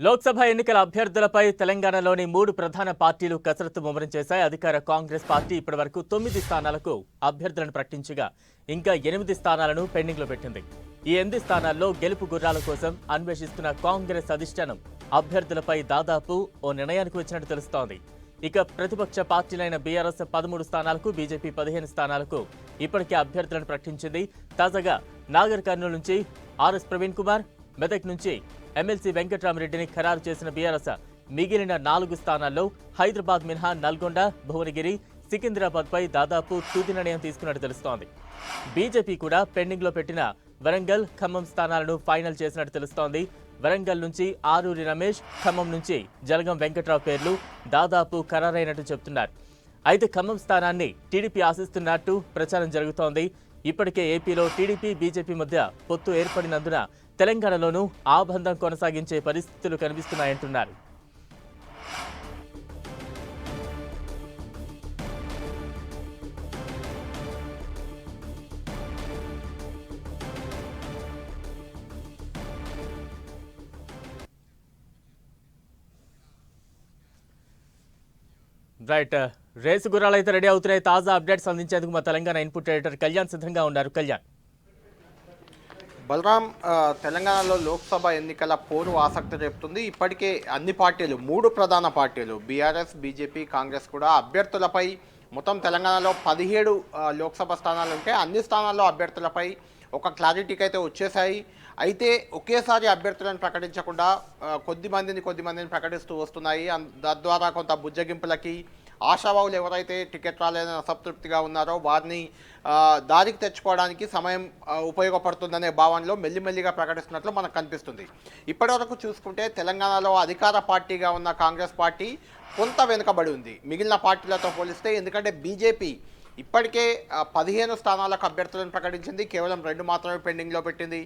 లోక్సభ ఎన్నికల అభ్యర్థులపై తెలంగాణలోని మూడు ప్రధాన పార్టీలు కసరత్తు ముమ్మరం చేశాయి. అధికార కాంగ్రెస్ పార్టీ ఇప్పటివరకు తొమ్మిది స్థానాలకు అభ్యర్థులను ప్రకటించగా ఇంకా ఎనిమిది స్థానాలను పెండింగ్లో పెట్టింది. ఈ ఎనిమిది స్థానాల్లో గెలుపు గుర్రాల కోసం అన్వేషిస్తున్న కాంగ్రెస్ అధిష్టానం అభ్యర్థులపై దాదాపు ఓ నిర్ణయానికి వచ్చినట్టు తెలుస్తోంది. ఇక ప్రతిపక్ష పార్టీలైన బీఆర్ఎస్ పదమూడు స్థానాలకు బీజేపీ పదిహేను స్థానాలకు ఇప్పటికే అభ్యర్థులను ప్రకటించింది. తాజాగా నాగర్ కర్నూలు నుంచి ఆర్ఎస్ ప్రవీణ్ కుమార్ మెదక్ నుంచి ఎమ్మెల్సీ వెంకటరామరెడ్డిని ఖరారు చేసిన బీఆర్ఎస్ మిగిలిన నాలుగు స్థానాల్లో హైదరాబాద్ మినహా నల్గొండ భువనగిరి సికింద్రాబాద్పై దాదాపు తుది నిర్ణయం తీసుకున్నట్టు తెలుస్తోంది. బీజేపీ కూడా పెండింగ్లో పెట్టిన వరంగల్ ఖమ్మం స్థానాలను ఫైనల్ చేసినట్టు తెలుస్తోంది. వరంగల్ నుంచి ఆరూరి రమేష్ ఖమ్మం నుంచి జలగం వెంకట్రావు పేర్లు దాదాపు ఖరారైనట్టు చెబుతున్నారు అయితే ఖమ్మం స్థానాన్ని టీడీపీ ఆశిస్తున్నట్టు ప్రచారం జరుగుతోంది. ఇప్పటికే ఏపీలో టీడీపీ బీజేపీ మధ్య పొత్తు ఏర్పడినందున తెలంగాణలోనూ ఆ బంధం కొనసాగించే పరిస్థితులు కనిపిస్తున్నాయంటున్నారు. రైట్ uh, రేసు గుర్రాలు అయితే రెడీ అవుతున్నాయి. తాజా అప్డేట్స్ అందించేందుకు మా తెలంగాణ ఇన్పుట్ ఎడిటర్ కళ్యాణ్ సిద్ధంగా ఉన్నారు. కళ్యాణ్. బలరాం తెలంగాణలో లోక్సభ ఎన్నికల పోరు ఆసక్తి రేపుతుంది. ఇప్పటికే అన్ని పార్టీలు మూడు ప్రధాన పార్టీలు బీఆర్ఎస్ బీజేపీ కాంగ్రెస్ కూడా అభ్యర్థులపై మొత్తం తెలంగాణలో పదిహేడు లోక్సభ స్థానాలు ఉంటే అన్ని స్థానాల్లో అభ్యర్థులపై ఒక క్లారిటీకి అయితే వచ్చేసాయి అయితే ఒకేసారి అభ్యర్థులను ప్రకటించకుండా కొద్ది మందిని కొద్ది మందిని ప్రకటిస్తూ వస్తున్నాయి. తద్వారా కొంత బుజ్జగింపులకి ఆశావాహులు ఎవరైతే టికెట్ రాలేదని అసంతృప్తిగా ఉన్నారో వారిని దారికి తెచ్చుకోవడానికి సమయం ఉపయోగపడుతుందనే భావనలో మెల్లిమెల్లిగా ప్రకటిస్తున్నట్లు మనకు కనిపిస్తుంది. ఇప్పటివరకు చూసుకుంటే తెలంగాణలో అధికార పార్టీగా ఉన్న కాంగ్రెస్ పార్టీ కొంత వెనుకబడి ఉంది. మిగిలిన పార్టీలతో పోలిస్తే ఎందుకంటే బీజేపీ ఇప్పటికే పదిహేను స్థానాలకు అభ్యర్థులను ప్రకటించింది. కేవలం రెండు మాత్రమే పెండింగ్లో పెట్టింది.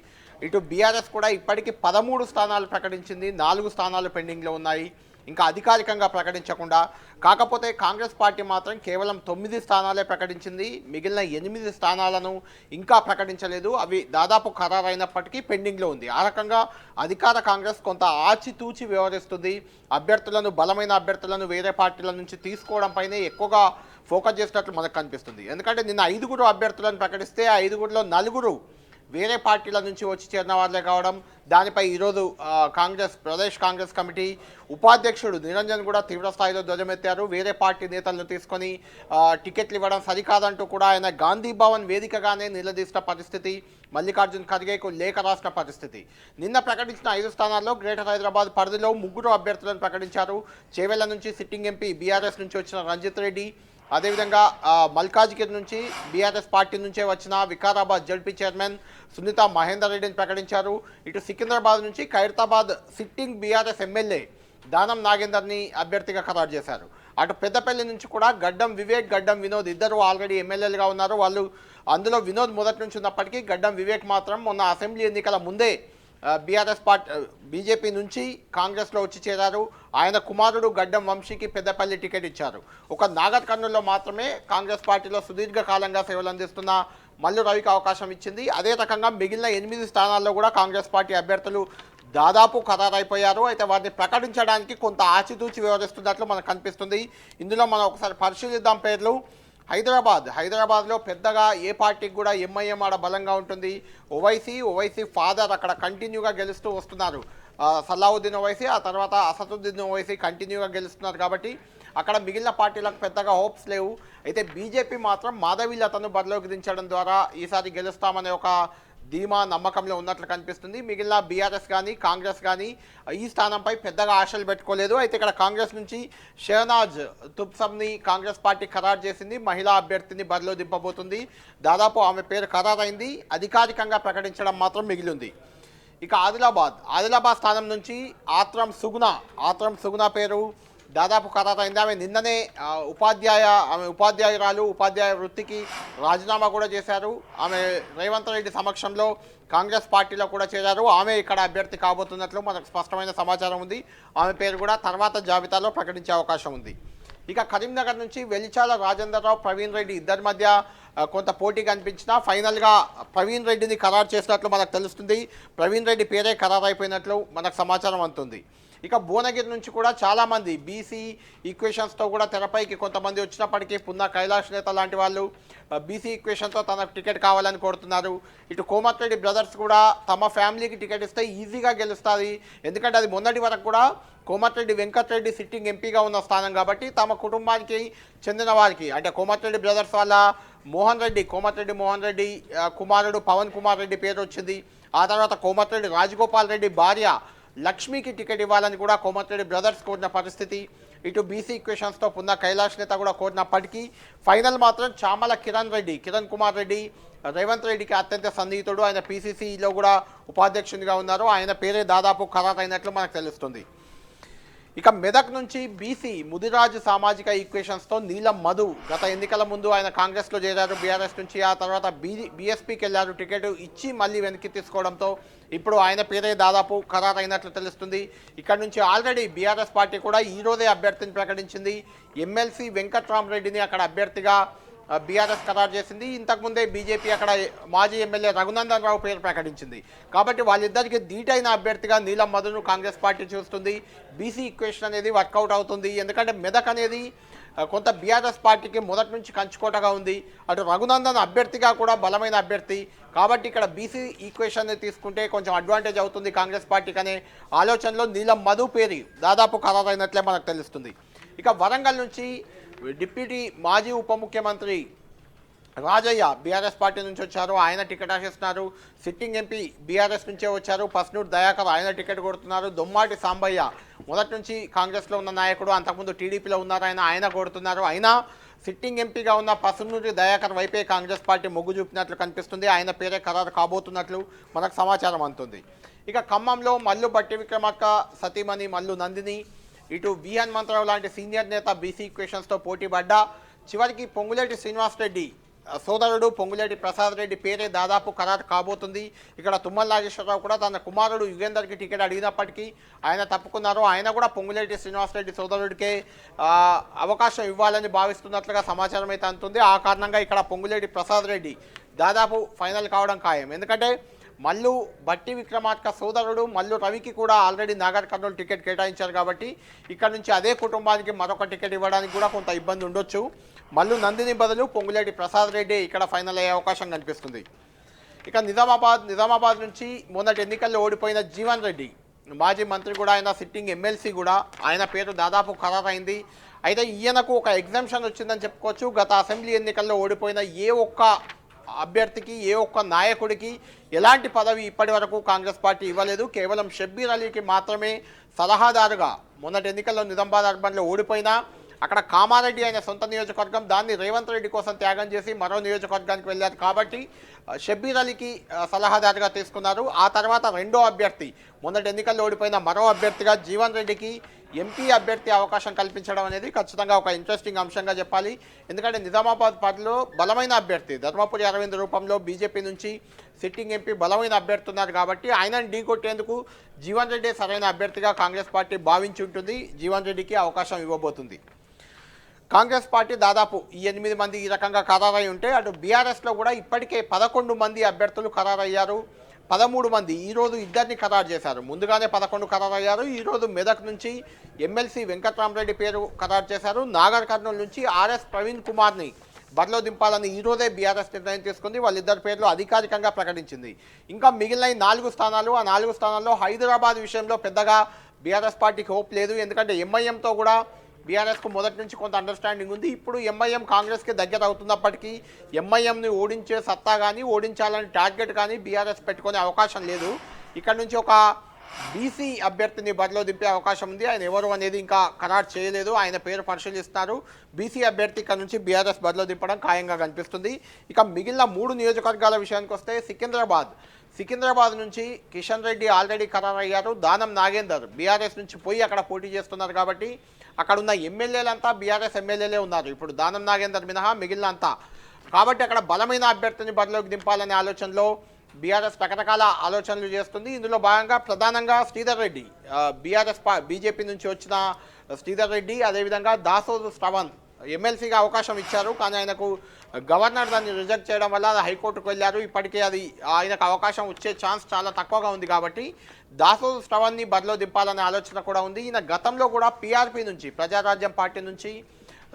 ఇటు బీఆర్ఎస్ కూడా ఇప్పటికీ పదమూడు స్థానాలు ప్రకటించింది. నాలుగు స్థానాలు పెండింగ్లో ఉన్నాయి. ఇంకా అధికారికంగా ప్రకటించకుండా. కాకపోతే కాంగ్రెస్ పార్టీ మాత్రం కేవలం తొమ్మిది స్థానాలే ప్రకటించింది. మిగిలిన ఎనిమిది స్థానాలను ఇంకా ప్రకటించలేదు. అవి దాదాపు ఖరారైనప్పటికీ పెండింగ్లో ఉంది. ఆ రకంగా అధికార కాంగ్రెస్ కొంత ఆచితూచి వ్యవహరిస్తుంది. అభ్యర్థులను బలమైన అభ్యర్థులను వేరే పార్టీల నుంచి తీసుకోవడంపైనే ఎక్కువగా ఫోకస్ చేసినట్లు మనకు కనిపిస్తుంది. ఎందుకంటే నిన్న ఐదుగురు అభ్యర్థులను ప్రకటిస్తే ఆ ఐదుగురిలో నలుగురు వేరే పార్టీల నుంచి వచ్చి చేరిన వాళ్ళే కావడం దానిపై ఈరోజు కాంగ్రెస్ ప్రదేశ్ కాంగ్రెస్ కమిటీ ఉపాధ్యక్షుడు నిరంజన్ కూడా తీవ్ర స్థాయిలో ధ్వజమెత్తారు. వేరే పార్టీ నేతలను తీసుకొని టికెట్లు ఇవ్వడం సరికాదంటూ కూడా ఆయన గాంధీ భవన్ వేదికగానే నిలదీసిన పరిస్థితి. మల్లికార్జున్ ఖర్గేకు లేఖ రాసిన పరిస్థితి. నిన్న ప్రకటించిన ఐదు స్థానాల్లో గ్రేటర్ హైదరాబాద్ పరిధిలో ముగ్గురు అభ్యర్థులను ప్రకటించారు. చేవెళ్ళ నుంచి సిట్టింగ్ ఎంపీ బీఆర్ఎస్ నుంచి వచ్చిన రంజిత్ రెడ్డి అదేవిధంగా మల్కాజ్గిర్ మల్కాజ్గిరి నుంచి బీఆర్ఎస్ పార్టీ నుంచే వచ్చిన వికారాబాద్ జడ్పీ చైర్మన్ సునీత మహేందర్ రెడ్డిని ప్రకటించారు. ఇటు సికింద్రాబాద్ నుంచి ఖైరతాబాద్ సిట్టింగ్ బీఆర్ఎస్ ఎమ్మెల్యే దానం నాగేందర్ని అభ్యర్థిగా ఖరారు చేశారు. అటు పెద్దపల్లి నుంచి కూడా గడ్డం వివేక్ గడ్డం వినోద్ ఇద్దరు ఆల్రెడీ ఎమ్మెల్యేలుగా ఉన్నారు. వాళ్ళు అందులో వినోద్ మొదటి నుంచి ఉన్నప్పటికీ గడ్డం వివేక్ మాత్రం మొన్న అసెంబ్లీ ఎన్నికల ముందే బీఆర్ఎస్ పార్టీ బీజేపీ నుంచి కాంగ్రెస్లో వచ్చి చేరారు. ఆయన కుమారుడు గడ్డం వంశీకి పెద్దపల్లి టికెట్ ఇచ్చారు. ఒక నాగర్ కర్నూల్లో మాత్రమే కాంగ్రెస్ పార్టీలో సుదీర్ఘకాలంగా సేవలు అందిస్తున్న మల్లు రవికి అవకాశం ఇచ్చింది. అదే రకంగా మిగిలిన ఎనిమిది స్థానాల్లో కూడా కాంగ్రెస్ పార్టీ అభ్యర్థులు దాదాపు ఖరారైపోయారు అయితే వారిని ప్రకటించడానికి కొంత ఆచితూచి వివరిస్తున్నట్లు మనకు కనిపిస్తుంది. ఇందులో మనం ఒకసారి పరిశీలిద్దాం పేర్లు. హైదరాబాద్. హైదరాబాద్లో పెద్దగా ఏ పార్టీకి కూడా ఎంఐఎం ఆడ బలంగా ఉంటుంది. ఓవైసీ ఓవైసీ ఫాదర్ అక్కడ కంటిన్యూగా గెలుస్తూ వస్తున్నారు. ఆ, సల్లావుద్దీన్ ఓవైసీ ఆ తర్వాత అసదుద్దీన్ ఓవైసీ కంటిన్యూగా గెలుస్తున్నారు కాబట్టి అక్కడ మిగిలిన పార్టీలకు పెద్దగా హోప్స్ లేవు. అయితే బీజేపీ మాత్రం మాధవీలతను బరిలోకి దించడం ద్వారా ఈసారి గెలుస్తామనే ఒక ధీమా నమ్మకంలో ఉన్నట్లు కనిపిస్తుంది. మిగిలిన బీఆర్ఎస్ కానీ కాంగ్రెస్ కానీ ఈ స్థానంపై పెద్దగా ఆశలు పెట్టుకోలేదు. అయితే ఇక్కడ కాంగ్రెస్ నుంచి షెహనాజ్ తుప్సమ్ని కాంగ్రెస్ పార్టీ ఖరారు చేసింది. మహిళా అభ్యర్థిని బరిలో దింపబోతుంది. దాదాపు ఆమె పేరు ఖరారైంది. అధికారికంగా ప్రకటించడం మాత్రం మిగిలింది. ఇక ఆదిలాబాద్. ఆదిలాబాద్ స్థానం నుంచి ఆత్రం సుగుణ ఆత్రం సుగుణ పేరు దాదాపు ఖరారైంది ఆమె నిన్ననే ఉపాధ్యాయ ఆమె ఉపాధ్యాయురాలు ఉపాధ్యాయ వృత్తికి రాజీనామా కూడా చేశారు. ఆమె రేవంత్ రెడ్డి సమక్షంలో కాంగ్రెస్ పార్టీలో కూడా చేరారు. ఆమె ఇక్కడ అభ్యర్థి కాబోతున్నట్లు మనకు స్పష్టమైన సమాచారం ఉంది. ఆమె పేరు కూడా తర్వాత జాబితాలో ప్రకటించే అవకాశం ఉంది. ఇక కరీంనగర్ నుంచి వెలిచాల రాజేంద్రరావు ప్రవీణ్ రెడ్డి ఇద్దరి మధ్య కొంత పోటీ కనిపించినా ఫైనల్గా ప్రవీణ్ రెడ్డిని ఖరారు చేసినట్లు మనకు తెలుస్తుంది. ప్రవీణ్ రెడ్డి పేరే ఖరారు అయిపోయినట్లు మనకు సమాచారం అందుతుంది. ఇక భువనగిరి నుంచి కూడా చాలామంది బీసీ ఈక్వేషన్స్తో కూడా తెరపైకి కొంతమంది వచ్చినప్పటికీ పున్నా కైలాష్ నేత లాంటి వాళ్ళు బీసీ ఈక్వేషన్తో తనకు టికెట్ కావాలని కోరుతున్నారు. ఇటు కోమటిరెడ్డి బ్రదర్స్ కూడా తమ ఫ్యామిలీకి టికెట్ ఇస్తే ఈజీగా గెలుస్తుంది ఎందుకంటే అది మొన్నటి వరకు కూడా కోమటిరెడ్డి వెంకటరెడ్డి సిట్టింగ్ ఎంపీగా ఉన్న స్థానం కాబట్టి తమ కుటుంబానికి చెందిన వారికి అంటే కోమటిరెడ్డి బ్రదర్స్ వాళ్ళ మోహన్ రెడ్డి కోమటిరెడ్డి మోహన్ రెడ్డి కుమారుడు పవన్ కుమార్ రెడ్డి పేరు వచ్చింది. ఆ తర్వాత కోమటిరెడ్డి రాజగోపాల్ రెడ్డి భార్య లక్ష్మికి టికెట్ ఇవ్వాలని కూడా కోమటిరెడ్డి బ్రదర్స్ కోరిన పరిస్థితి. ఇటు బీసీ ఈక్వేషన్స్తో పున్న కైలాష్ నేత కూడా కోరినప్పటికీ ఫైనల్ మాత్రం చామల కిరణ్ రెడ్డి కిరణ్ కుమార్ రెడ్డి రేవంత్ రెడ్డికి అత్యంత సన్నిహితుడు. ఆయన పీసీసీలో కూడా ఉపాధ్యక్షునిగా ఉన్నారు. ఆయన పేరే దాదాపు ఖరారైనట్లు మనకు తెలుస్తుంది. ఇక మెదక్ నుంచి బీసీ ముదిరాజు సామాజిక ఈక్వేషన్స్తో నీలం మధు. గత ఎన్నికల ముందు ఆయన కాంగ్రెస్లో చేరారు బీఆర్ఎస్ నుంచి ఆ తర్వాత బీ బీఎస్పీకి వెళ్ళారు టికెట్ ఇచ్చి మళ్ళీ వెనక్కి తీసుకోవడంతో ఇప్పుడు ఆయన పేరే దాదాపు ఖరారైనట్లు తెలుస్తుంది. ఇక్కడ నుంచి ఆల్రెడీ బీఆర్ఎస్ పార్టీ కూడా ఈరోజే అభ్యర్థిని ప్రకటించింది. ఎమ్మెల్సీ వెంకట్రామరెడ్డిని అక్కడ అభ్యర్థిగా బీఆర్ఎస్ ఖరారు చేసింది. ఇంతకుముందే బీజేపీ అక్కడ మాజీ ఎమ్మెల్యే రఘునందన్ రావు పేరు ప్రకటించింది. కాబట్టి వాళ్ళిద్దరికి ధీటైన అభ్యర్థిగా నీలం మధును కాంగ్రెస్ పార్టీ చూస్తుంది. బీసీ ఈక్వేషన్ అనేది వర్కౌట్ అవుతుంది. ఎందుకంటే మెదక్ అనేది కొంత బీఆర్ఎస్ పార్టీకి మొదటి నుంచి కంచుకోటగా ఉంది. అటు రఘునందన్ అభ్యర్థిగా కూడా బలమైన అభ్యర్థి. కాబట్టి ఇక్కడ బీసీ ఈక్వేషన్ తీసుకుంటే కొంచెం అడ్వాంటేజ్ అవుతుంది కాంగ్రెస్ పార్టీకి అనే ఆలోచనలో నీలం మధు పేరు దాదాపు ఖరారైనట్లే మనకు తెలుస్తుంది. ఇక వరంగల్ నుంచి డిప్యూటీ మాజీ ఉప ముఖ్యమంత్రి రాజయ్య బీఆర్ఎస్ పార్టీ నుంచి వచ్చారు. ఆయన టికెట్ ఆశిస్తున్నారు. సిట్టింగ్ ఎంపీ బీఆర్ఎస్ నుంచే వచ్చారు. పస్నూర్ దయాకర్ ఆయన టికెట్ కొడుతున్నారు. దొమ్మాటి సాంబయ్య మొదటి నుంచి కాంగ్రెస్లో ఉన్న నాయకుడు అంతకుముందు టీడీపీలో ఉన్నారు. ఆయన ఆయన కొడుతున్నారు. అయినా సిట్టింగ్ ఎంపీగా ఉన్న పసునూరి దయాకర్ వైపే కాంగ్రెస్ పార్టీ మొగ్గు చూపినట్లు కనిపిస్తుంది. ఆయన పేరే ఖరారు కాబోతున్నట్లు మనకు సమాచారం అందుతుంది. ఇక ఖమ్మంలో మల్లు బట్టి విక్రమార్క సతీమణి మల్లు నందిని ఇటు వి హనుమంతరావు లాంటి సీనియర్ నేత బీసీ క్వశ్చన్స్తో పోటీ పడ్డా చివరికి పొంగులేటి శ్రీనివాస్ రెడ్డి సోదరుడు పొంగులేటి ప్రసాద్ రెడ్డి పేరే దాదాపు ఖరారు కాబోతుంది. ఇక్కడ తుమ్మల నాగేశ్వరరావు కూడా తన కుమారుడు యుగేందర్కి టికెట్ అడిగినప్పటికీ ఆయన తప్పుకున్నారు. ఆయన కూడా పొంగులేటి శ్రీనివాస్ రెడ్డి సోదరుడికే అవకాశం ఇవ్వాలని భావిస్తున్నట్లుగా సమాచారం అయితే అంటుంది ఆ కారణంగా ఇక్కడ పొంగులేటి ప్రసాద్ రెడ్డి దాదాపు ఫైనల్ కావడం ఖాయం. ఎందుకంటే మల్లు బట్టి విక్రమార్క సోదరుడు మల్లు రవికి కూడా ఆల్రెడీ నాగర్ కర్నూలు టికెట్ కేటాయించారు కాబట్టి ఇక్కడ నుంచి అదే కుటుంబానికి మరొక టికెట్ ఇవ్వడానికి కూడా కొంత ఇబ్బంది ఉండొచ్చు. మల్లు నందిని బదులు పొంగులేటి ప్రసాద్ రెడ్డి ఇక్కడ ఫైనల్ అయ్యే అవకాశం కనిపిస్తుంది. ఇక నిజామాబాద్ నిజామాబాద్ నుంచి మొన్నటి ఎన్నికల్లో ఓడిపోయిన జీవన్ రెడ్డి మాజీ మంత్రి కూడా ఆయన సిట్టింగ్ ఎమ్మెల్సీ కూడా ఆయన పేరు దాదాపు ఖరారైంది. అయితే ఈయనకు ఒక ఎగ్జామ్షన్ వచ్చిందని చెప్పుకోవచ్చు. గత అసెంబ్లీ ఎన్నికల్లో ఓడిపోయిన ఏ ఒక్క అభ్యర్థికి ఏ ఒక్క నాయకుడికి ఎలాంటి పదవి ఇప్పటి వరకు కాంగ్రెస్ పార్టీ ఇవ్వలేదు. కేవలం షబ్బీర్ అలీకి మాత్రమే సలహాదారుగా మొన్నటి ఎన్నికల్లో నిజామాబాద్ అర్బన్లో ఓడిపోయినా అక్కడ కామారెడ్డి అనే సొంత నియోజకవర్గం దాన్ని రేవంత్ రెడ్డి కోసం త్యాగం చేసి మరో నియోజకవర్గానికి వెళ్ళారు కాబట్టి షబ్బీర్ అలీకి సలహాదారుగా తీసుకున్నారు. ఆ తర్వాత రెండో అభ్యర్థి మొన్నటి ఎన్నికల్లో ఓడిపోయిన మరో అభ్యర్థిగా జీవన్ రెడ్డికి ఎంపీ అభ్యర్థి అవకాశం కల్పించడం అనేది ఖచ్చితంగా ఒక ఇంట్రెస్టింగ్ అంశంగా చెప్పాలి. ఎందుకంటే నిజామాబాద్ పార్టీలో బలమైన అభ్యర్థి ధర్మపురి అరవింద్ రూపంలో బీజేపీ నుంచి సిట్టింగ్ ఎంపీ బలమైన అభ్యర్థి ఉన్నారు కాబట్టి ఆయనను ఢీకొట్టేందుకు జీవన్ రెడ్డి సరైన అభ్యర్థిగా కాంగ్రెస్ పార్టీ భావించి ఉంటుంది. జీవన్ రెడ్డికి అవకాశం ఇవ్వబోతుంది. కాంగ్రెస్ పార్టీ దాదాపు ఈ ఎనిమిది మంది ఈ రకంగా ఖరారై ఉంటే అటు బీఆర్ఎస్లో కూడా ఇప్పటికే పదకొండు మంది అభ్యర్థులు ఖరారయ్యారు. పదమూడు మంది ఈరోజు ఇద్దరిని ఖరారు చేశారు. ముందుగానే పదకొండు ఖరారు అయ్యారు. ఈరోజు మెదక్ నుంచి ఎమ్మెల్సీ వెంకట్రామరెడ్డి పేరు ఖరారు చేశారు. నాగర్ కర్నూలు నుంచి ఆర్ఎస్ ప్రవీణ్ కుమార్ని బరిలో దింపాలని ఈరోజే బీఆర్ఎస్ నిర్ణయం తీసుకుంది. వాళ్ళిద్దరి పేర్లు అధికారికంగా ప్రకటించింది. ఇంకా మిగిలిన నాలుగు స్థానాలు ఆ నాలుగు స్థానాల్లో హైదరాబాద్ విషయంలో పెద్దగా బీఆర్ఎస్ పార్టీకి హోప్ లేదు. ఎందుకంటే ఎంఐఎంతో కూడా బీఆర్ఎస్కు మొదటి నుంచి కొంత అండర్స్టాండింగ్ ఉంది. ఇప్పుడు ఎంఐఎం కాంగ్రెస్కి దగ్గర అవుతున్నప్పటికీ ఎంఐఎంని ఓడించే సత్తా కానీ ఓడించాలని టార్గెట్ కానీ బీఆర్ఎస్ పెట్టుకునే అవకాశం లేదు. ఇక్కడ నుంచి ఒక బీసీ అభ్యర్థిని బరిలో దింపే అవకాశం ఉంది. ఆయన ఎవరు అనేది ఇంకా ఖరారు చేయలేదు. ఆయన పేరు పరిశీలిస్తున్నారు బీసీ అభ్యర్థి ఇక్కడ నుంచి బీఆర్ఎస్ బరిలో దింపడం ఖాయంగా కనిపిస్తుంది. ఇక మిగిలిన మూడు నియోజకవర్గాల విషయానికి వస్తే సికింద్రాబాద్. సికింద్రాబాద్ నుంచి కిషన్ రెడ్డి ఆల్రెడీ ఖరారయ్యారు. దానం నాగేందర్ బీఆర్ఎస్ నుంచి పోయి అక్కడ పోటీ చేస్తున్నారు కాబట్టి అక్కడ ఉన్న ఎమ్మెల్యేలంతా బీఆర్ఎస్ ఎమ్మెల్యేలే ఉన్నారు. ఇప్పుడు దానం నాగేందర్ మినహా మిగిలిన అంతా కాబట్టి అక్కడ బలమైన అభ్యర్థిని బరిలోకి దింపాలనే ఆలోచనలో బీఆర్ఎస్ రకరకాల ఆలోచనలు చేస్తుంది. ఇందులో భాగంగా ప్రధానంగా శ్రీధర్ రెడ్డి బీఆర్ఎస్ బీజేపీ నుంచి వచ్చిన శ్రీధర్ రెడ్డి అదేవిధంగా దాసోదు శ్రవణ్ ఎమ్మెల్సీగా అవకాశం ఇచ్చారు. కానీ ఆయనకు గవర్నర్ దాన్ని రిజెక్ట్ చేయడం వల్ల హైకోర్టుకు వెళ్ళారు. ఇప్పటికే అది ఆయనకు అవకాశం వచ్చే ఛాన్స్ చాలా తక్కువగా ఉంది కాబట్టి దాసు శ్రవణ్ని బరిలో దింపాలనే ఆలోచన కూడా ఉంది. ఈయన గతంలో కూడా పీఆర్పీ నుంచి ప్రజారాజ్యం పార్టీ నుంచి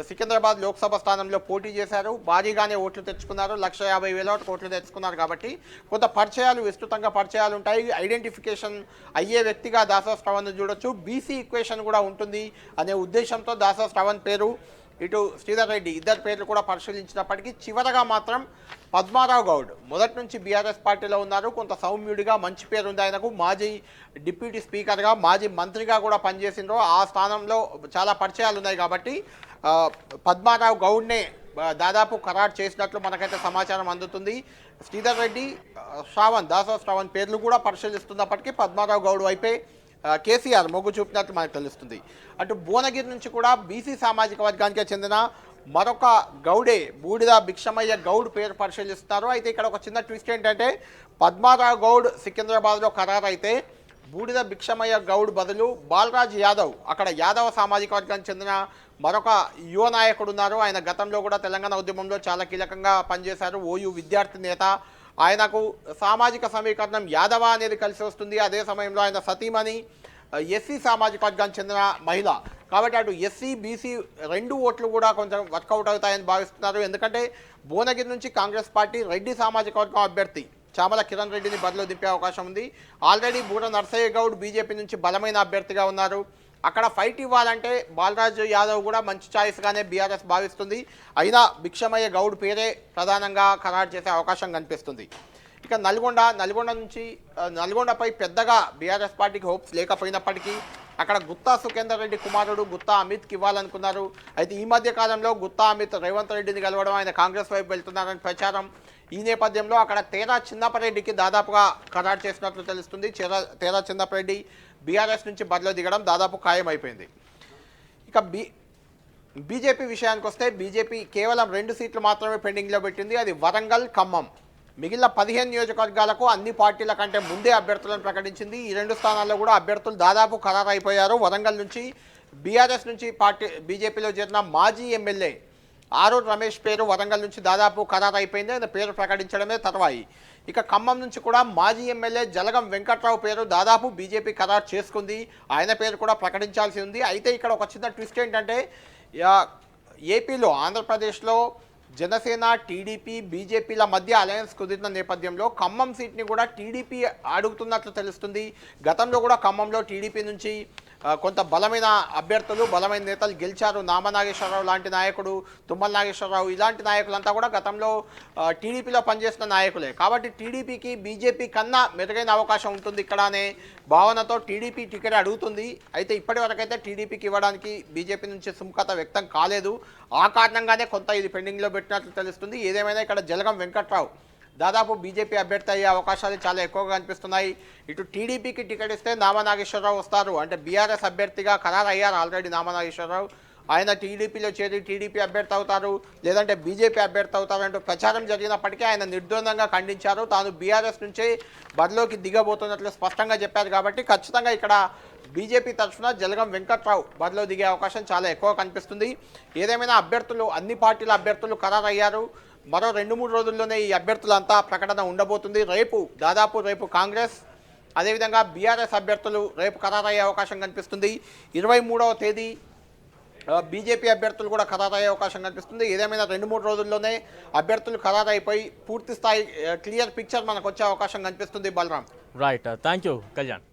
సికింద్రాబాద్ లోక్సభ స్థానంలో పోటీ చేశారు. భారీగానే ఓట్లు తెచ్చుకున్నారు. లక్ష యాభై వేల ఓట్లు తెచ్చుకున్నారు కాబట్టి కొంత పరిచయాలు విస్తృతంగా పరిచయాలు ఉంటాయి. ఐడెంటిఫికేషన్ అయ్యే వ్యక్తిగా దాసో శ్రవణ్ చూడొచ్చు. బీసీ ఈక్వేషన్ కూడా ఉంటుంది అనే ఉద్దేశంతో దాసో శ్రవణ్ పేరు ఇటు శ్రీధర్ రెడ్డి ఇద్దరు పేర్లు కూడా పరిశీలించినప్పటికీ చివరగా మాత్రం పద్మారావు గౌడ్. మొదటి నుంచి బీఆర్ఎస్ పార్టీలో ఉన్నారు. కొంత సౌమ్యుడిగా మంచి పేరు ఉంది ఆయనకు. మాజీ డిప్యూటీ స్పీకర్గా మాజీ మంత్రిగా కూడా పనిచేసిండ్రు. ఆ స్థానంలో చాలా పరిచయాలు ఉన్నాయి కాబట్టి పద్మారావు గౌడ్నే దాదాపు ఖరారు చేసినట్లు మనకైతే సమాచారం అందుతుంది. శ్రీధర్ రెడ్డి శ్రావణ్ దాసో శ్రావణ్ పేర్లు కూడా పరిశీలిస్తున్నప్పటికీ పద్మారావు గౌడ్ వైపే కేసీఆర్ మొగ్గు చూపినట్లు మనకు తెలుస్తుంది. అటు భువనగిరి నుంచి కూడా బీసీ సామాజిక వర్గానికి చెందిన మరొక గౌడే బూడిద భిక్షమయ్య గౌడ్ పేరు పరిశీలిస్తున్నారు. అయితే ఇక్కడ ఒక చిన్న ట్విస్ట్ ఏంటంటే పద్మారావు గౌడ్ సికింద్రాబాద్లో ఖరారు అయితే బూడిద భిక్షమయ్య గౌడ్ బదులు బాలరాజ్ యాదవ్ అక్కడ యాదవ సామాజిక వర్గానికి చెందిన మరొక యువ నాయకుడు ఉన్నారు. ఆయన గతంలో కూడా తెలంగాణ ఉద్యమంలో చాలా కీలకంగా పనిచేశారు. ఓయూ విద్యార్థి నేత ఆయనకు సామాజిక సమీకరణం యాదవ అనేది కలిసి వస్తుంది. అదే సమయంలో ఆయన సతీమణి ఎస్సీ సామాజిక వర్గానికి చెందిన మహిళ. కాబట్టి అటు ఎస్సీ బీసీ రెండు ఓట్లు కూడా కొంచెం వర్కౌట్ అవుతాయని భావిస్తున్నారు. ఎందుకంటే భువనగిరి నుంచి కాంగ్రెస్ పార్టీ రెడ్డి సామాజిక వర్గం అభ్యర్థి చామల కిరణ్ రెడ్డిని బరిలో దింపే అవకాశం ఉంది. ఆల్రెడీ బూర నర్సయ్య గౌడ్ బీజేపీ నుంచి బలమైన అభ్యర్థిగా ఉన్నారు. అక్కడ ఫైట్ ఇవ్వాలంటే బాలరాజు యాదవ్ కూడా మంచి ఛాయిస్గానే బీఆర్ఎస్ భావిస్తుంది. అయినా భిక్షమయ్య గౌడ్ పేరే ప్రధానంగా ఖరారు చేసే అవకాశం కనిపిస్తుంది. ఇక నల్గొండ నల్గొండ నుంచి నల్గొండపై పెద్దగా బీఆర్ఎస్ పార్టీకి హోప్స్ లేకపోయినప్పటికీ అక్కడ గుత్తా సుఖేందర్ రెడ్డి కుమారుడు గుత్తా అమిత్కి ఇవ్వాలనుకున్నారు. అయితే ఈ మధ్య కాలంలో గుత్తా అమిత్ రేవంత్ రెడ్డిని కలవడం ఆయన కాంగ్రెస్ వైపు వెళ్తున్నారని ప్రచారం ఈ నేపథ్యంలో అక్కడ తేరా చిన్నపరెడ్డికి దాదాపుగా ఖరారు చేసినట్లు తెలుస్తుంది. చేరా తేరా చిన్నపరెడ్డి బీఆర్ఎస్ నుంచి బరిలో దిగడం దాదాపు ఖాయమైపోయింది. ఇక బీ బీజేపీ విషయానికి వస్తే బీజేపీ కేవలం రెండు సీట్లు మాత్రమే పెండింగ్లో పెట్టింది. అది వరంగల్ ఖమ్మం. మిగిలిన పదిహేను నియోజకవర్గాలకు అన్ని పార్టీల కంటే ముందే అభ్యర్థులను ప్రకటించింది. ఈ రెండు స్థానాల్లో కూడా అభ్యర్థులు దాదాపు ఖరారు అయిపోయారు వరంగల్ నుంచి బీఆర్ఎస్ నుంచి పార్టీ బీజేపీలో చేరిన మాజీ ఎమ్మెల్యే ఆరూర్ రమేష్ పేరు వరంగల్ నుంచి దాదాపు ఖరారు అయిపోయింది. ఆయన పేరు ప్రకటించడమే తర్వాయి. ఇక ఖమ్మం నుంచి కూడా మాజీ ఎమ్మెల్యే జలగం వెంకట్రావు పేరు దాదాపు బీజేపీ ఖరారు చేసుకుంది. ఆయన పేరు కూడా ప్రకటించాల్సి ఉంది. అయితే ఇక్కడ ఒక చిన్న ట్విస్ట్ ఏంటంటే ఏపీలో ఆంధ్రప్రదేశ్లో జనసేన టీడీపీ బీజేపీల మధ్య అలయన్స్ కుదిరిన నేపథ్యంలో ఖమ్మం సీట్ని కూడా టీడీపీ అడుగుతున్నట్లు తెలుస్తుంది. గతంలో కూడా ఖమ్మంలో టీడీపీ నుంచి కొంత బలమైన అభ్యర్థులు బలమైన నేతలు గెలిచారు. నామనాగేశ్వరరావు లాంటి నాయకుడు తుమ్మల నాగేశ్వరరావు ఇలాంటి నాయకులంతా కూడా గతంలో టీడీపీలో పనిచేసిన నాయకులే. కాబట్టి టీడీపీకి బీజేపీ కన్నా మెరుగైన అవకాశం ఉంటుంది ఇక్కడ అనే భావనతో టీడీపీ టికెట్ అడుగుతుంది. అయితే ఇప్పటి వరకైతే టీడీపీకి ఇవ్వడానికి బీజేపీ నుంచి సుముఖత వ్యక్తం కాలేదు. ఆ కారణంగానే కొంత ఇది పెండింగ్లో పెట్టినట్లు తెలుస్తుంది. ఏదేమైనా ఇక్కడ జలగం వెంకట్రావు దాదాపు బీజేపీ అభ్యర్థి అయ్యే అవకాశాలు చాలా ఎక్కువగా కనిపిస్తున్నాయి ఇటు టీడీపీకి టికెట్ ఇస్తే నామనాగేశ్వరరావు వస్తారు. అంటే బీఆర్ఎస్ అభ్యర్థిగా ఖరారు అయ్యారు ఆల్రెడీ నామనాగేశ్వరరావు. ఆయన టీడీపీలో చేరి టీడీపీ అభ్యర్థి అవుతారు. లేదంటే బీజేపీ అభ్యర్థి అవుతారు అంటూ ప్రచారం జరిగినప్పటికీ ఆయన నిర్ద్వందంగా ఖండించారు. తాను బీఆర్ఎస్ నుంచే బరిలోకి దిగబోతున్నట్లు స్పష్టంగా చెప్పారు కాబట్టి ఖచ్చితంగా ఇక్కడ బీజేపీ తరఫున జలగం వెంకట్రావు బరిలో దిగే అవకాశం చాలా ఎక్కువ కనిపిస్తుంది. ఏదేమైనా అభ్యర్థులు అన్ని పార్టీల అభ్యర్థులు ఖరారయ్యారు. మరో రెండు మూడు రోజుల్లోనే ఈ అభ్యర్థులంతా ప్రకటన ఉండబోతుంది. రేపు దాదాపు రేపు కాంగ్రెస్ అదేవిధంగా బీఆర్ఎస్ అభ్యర్థులు రేపు ఖరారయ్యే అవకాశం కనిపిస్తుంది. ఇరవై మూడవ తేదీ బీజేపీ అభ్యర్థులు కూడా ఖరారయ్యే అవకాశం కనిపిస్తుంది. ఏదేమైనా రెండు మూడు రోజుల్లోనే అభ్యర్థులు ఖరారైపోయి పూర్తి స్థాయి క్లియర్ పిక్చర్ మనకు వచ్చే అవకాశం కనిపిస్తుంది Balaram. Right thank you Kalyan